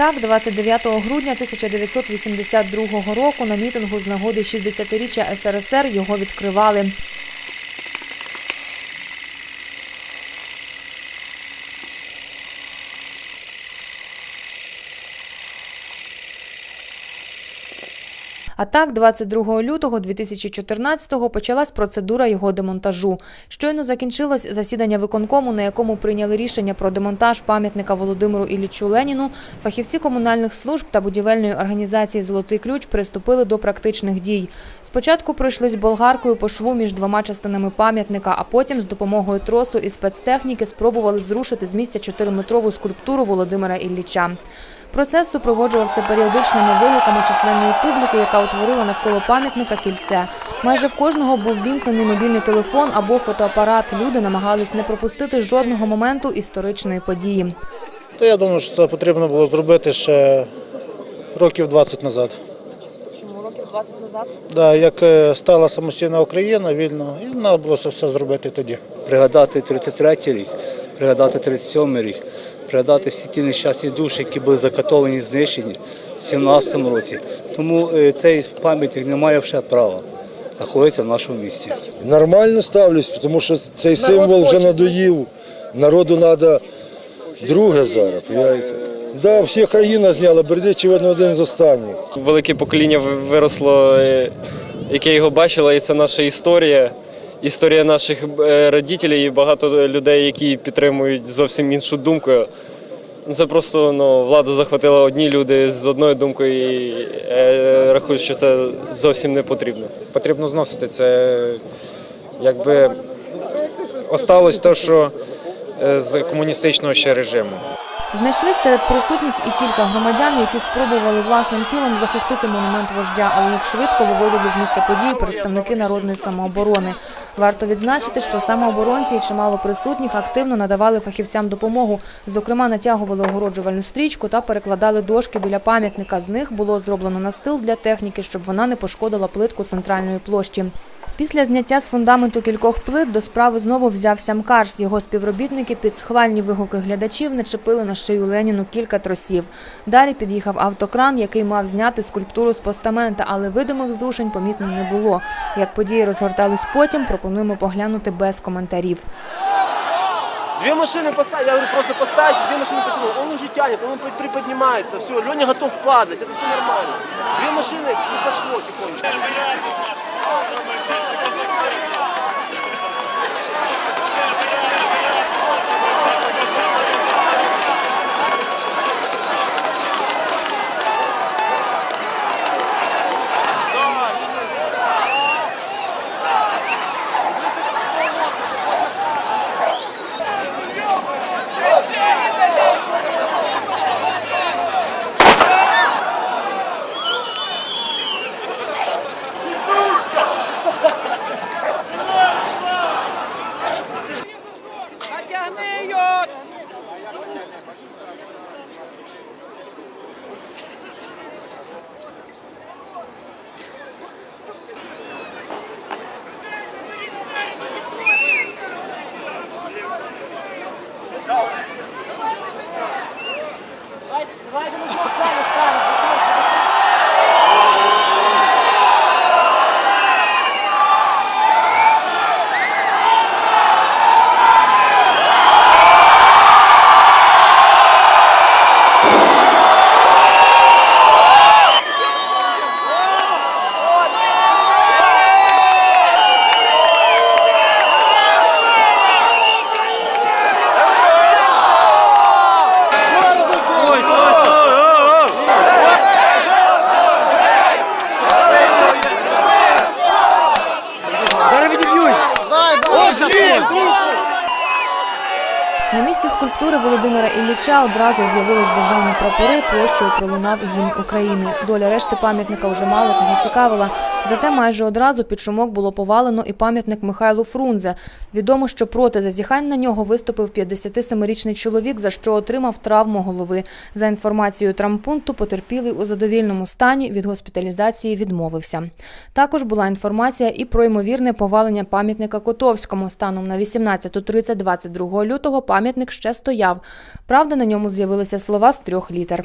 Так, 29 грудня 1982 року на мітингу з нагоди 60-річчя СРСР його відкривали. А так, 22 лютого 2014-го почалась процедура його демонтажу. Щойно закінчилось засідання виконкому, на якому прийняли рішення про демонтаж пам'ятника Володимиру Іллічу Леніну. Фахівці комунальних служб та будівельної організації Золотий ключ приступили до практичних дій. Спочатку пройшлись болгаркою по шву між двома частинами пам'ятника, а потім з допомогою тросу і спецтехніки спробували зрушити з місця 4-метрову скульптуру Володимира Ілліча. Процес супроводжувався періодичними вигуками численної публіки, яка утворила навколо пам'ятника кільце. Майже в кожного був вімкнений мобільний телефон або фотоапарат. Люди намагались не пропустити жодного моменту історичної події. Та я думаю, що це потрібно було зробити ще років 20 назад. Чому років 20 назад? Да, як е, стала самостійна Україна вільно, і треба було це все зробити тоді. пригадати 33-й рік, пригадати 37-й рік, пригадати всі ті нещасні душі, які були закатовані, знищені в 17-му році. Тому е, цей пам'ятник не має вже права знаходитися в нашому місті. Нормально ставлюсь, тому що цей символ вже надоїв. Народу треба друге зараз. понимаєте? Да, всі країна зняла, Бердичів один з останніх. велике покоління виросло, е, яке його бачило, і це наша історія. Історія наших е, родителів і багато людей, які підтримують зовсім іншу думку. Це просто ну, владу захватила одні люди з одною думкою і е, рахують, що це зовсім не потрібно. потрібно зносити. Це якби осталось те, що е, з комуністичного ще режиму. Знайшли серед присутніх і кілька громадян, які спробували власним тілом захистити монумент вождя, але їх швидко виводили з місця події представники народної самооборони. Варто відзначити, що самооборонці і чимало присутніх активно надавали фахівцям допомогу. Зокрема, натягували огороджувальну стрічку та перекладали дошки біля пам'ятника. З них було зроблено настил для техніки, щоб вона не пошкодила плитку центральної площі. Після зняття з фундаменту кількох плит до справи знову взявся МКАРС. Його співробітники під схвальні вигуки глядачів начепили на шию Леніну кілька тросів. Далі під'їхав автокран, який мав зняти скульптуру з постамента, але видимих зрушень помітно не було. Як події розгортались потім, пропонуємо поглянути без коментарів. Две машины поставить, я говорю, просто поставить, две машины такого, он уже тянет, он при- приподнимается, все, Леня готов падать, это все нормально. Две машины и пошло тихонечко. Місці скульптури Володимира Ілліча одразу з'явились державні прапори, площою пролунав гімн України. Доля решти пам'ятника вже мало кого цікавила. Зате майже одразу під шумок було повалено і пам'ятник Михайлу Фрунзе. Відомо, що проти зазіхань на нього виступив 57-річний чоловік, за що отримав травму голови. За інформацією травмпункту, потерпілий у задовільному стані від госпіталізації відмовився. Також була інформація і про ймовірне повалення пам'ятника Котовському. Станом на 18.30 22 лютого пам'ятник ще стояв. Правда, на ньому з'явилися слова з трьох літер.